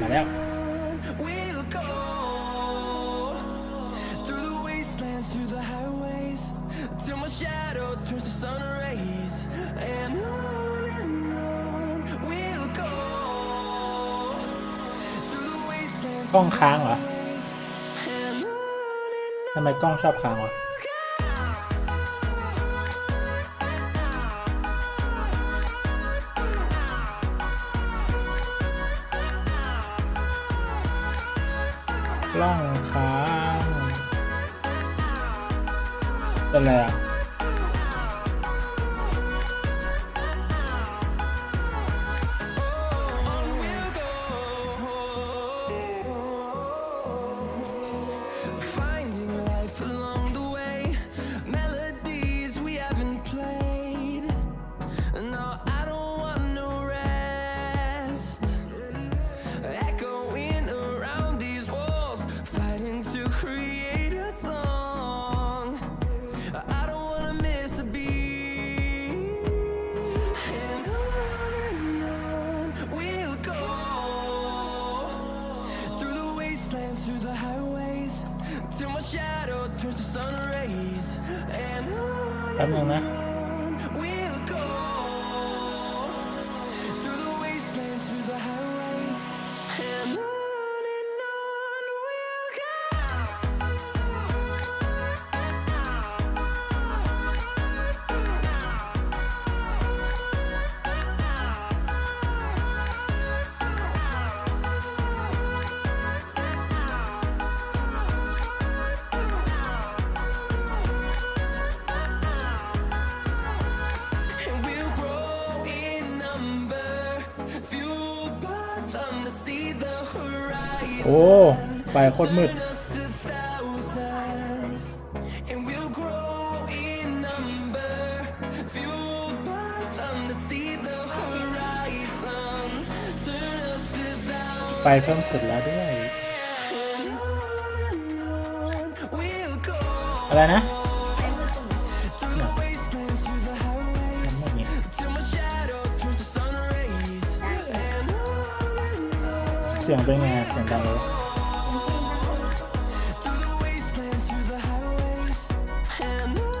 มาแล้ว We'll go through the wastelands, through the highways, till my shadow turns to sun rays. And on and on we'll go through the wastelands, กล้องค้างเหรอ and on and ทำไมกล้องชอบค้างวะ ล่องค้างเป็นไรอะ แป๊บนึงนะ โอ้ไปโคตรมืดไปเพิ่มสุดแล้วด้วย อะไรนะ เสียงเป็นไงเสียงดังเลย Through the wastelands, through the highways And on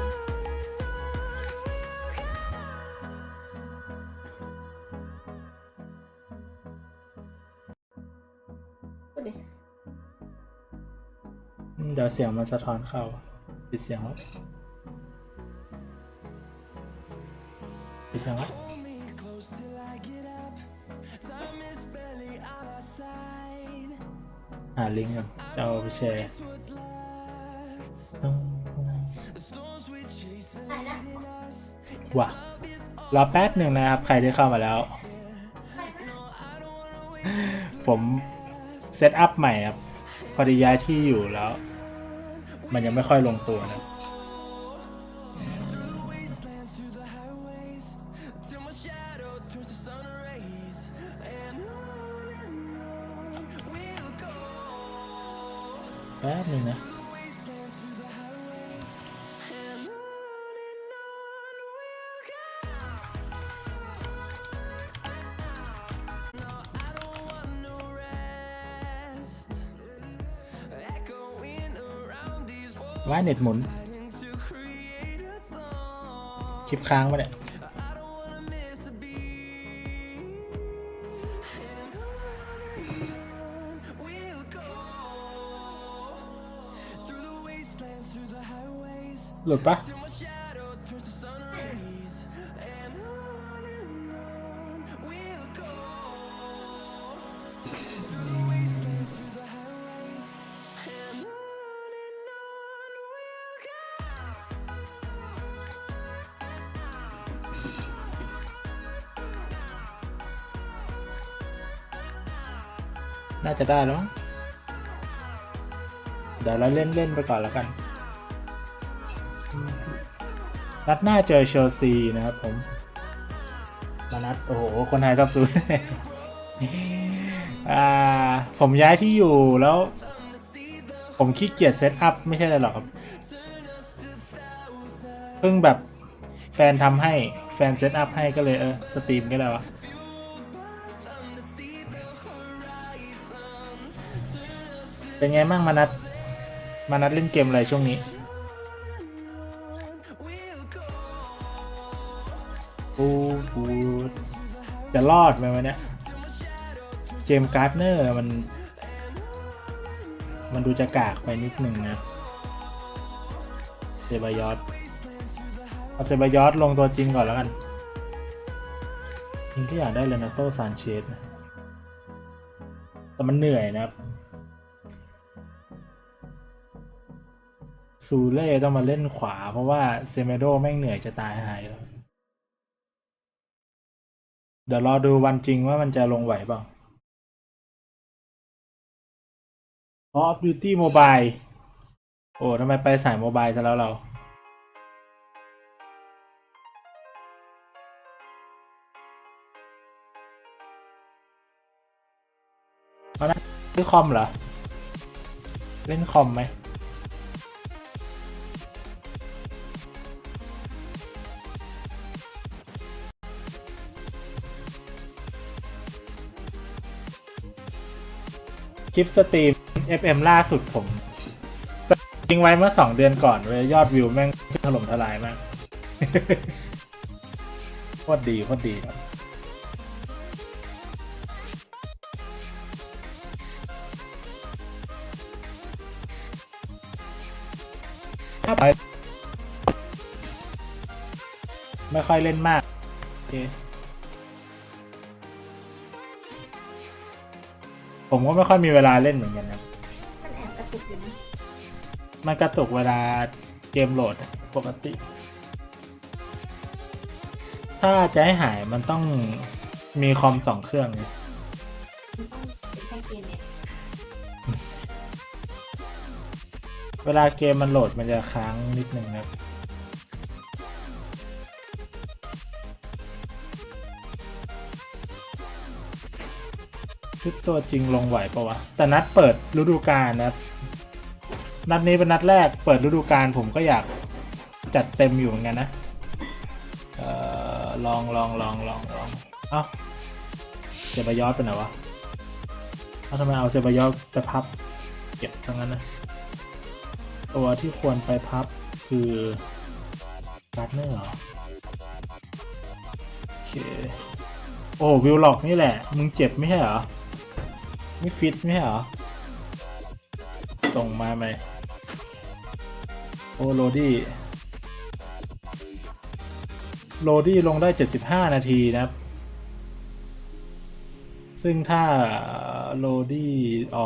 อืมเดี๋ยวเสียงมันสะท้อนเข้าปิดเสียงไว้ปิดเสียงไว้าลิงก์ก่อนจะเอาไปแชร์ It's what's left ต้อง The storms we chase are leading us ว่ะรอแป๊บหนึ่งนะครับ ใครที่เข้ามาแล้ว ผมเซตอัพใหม่ครับ พอดีย้ายที่อยู่แล้ว มันยังไม่ค่อยลงตัวนะ แป๊บนึงนะว่าเน็ตหมุน คลิปค้างไปเนี่ย we'll go. น่าจะได้แล้วมั้งเดี๋ยวเราเล่นเล่นไปก่อนแล้วกัน นัดหน้าเจอเชลซีนะครับผมมานัดโอ้โห คนไทยชอบซูอ่าผมย้ายที่อยู่แล้ว ผมขี้เกียจเซตอัพไม่ใช่อะไรหรอกครับ เพิ่งแบบแฟนทำให้แฟนเซตอัพให้ก็เลยเออสตรีมก็ได้วะเป็นไงบ้างมานัดมานัดเล่นเกมอะไรช่วงนี้ ปูปูจะรอดไหมวะเนี่ยเจมส์การ์ดเนอร์มัน มันดูจะกากไปนิดหนึ่งนะเซบายอสเอาเซบายอสลงตัวจริงก่อนแล้วกันจริงที่อยากได้เลนาโตซานเชสนะแต่มันเหนื่อยนะครับซูเล่ต้องมาเล่นขวาเพราะว่าเซเมโดแม่งเหนื่อยจะตายหายแล้ว เดี๋ยวรอดูวันจริงว่ามันจะลงไหวเปล่า Call of Duty Mobile โอ้ทำไมไปสายโมบายซะแล้วเรา เอานะซื้อคอมเหรอ เล่นคอมไหม คลิปสตรีม FM ล่าสุดผมทิ้งไว้เมื่อสองเดือนก่อนเว้ยยอดวิวแม่งถล่มทลายมากโคตรดีโคตรดีครับถ้าไปไม่ค่อยเล่นมาก โอเค ผมก็ไม่ค่อยมีเวลาเล่นเหมือนกันนะมันแอบกระตุกอยู่นะมันกระตุกเวลาเกมโหลดอะปกติ ถ้าจะให้หายมันต้องมีคอมสองเครื่องไงมันต้องเป็นแค่เกมเนี่ยเวลาเกมมันโหลดมันจะค้างนิดนึงครับ ชุดตัวจริงลงไหวปะวะ แต่นัดเปิดฤดูกาลนะนัดนี้เป็นนัดแรกเปิดฤดูกาลผมก็อยากจัดเต็มอยู่เหมือนกันนะเอ่อลองลองลองลองลองเอ้าเซบายอสเป็นไหนวะเอาทำไมเอาเซบายอสไปพับเก็บทั้งนั้นนะ ตัวที่ควรไปพับคือการ์ดเนอร์เหรอโอเคโอ้วิลล็อกนี่แหละ มึงเจ็บไม่ใช่เหรอ นี่ฟิตไม่เหรอ ส่งมาไหม โอ้โรดี้ โรดี้ลงได้ 75 นาทีนะครับ ซึ่งถ้าโรดี้ออก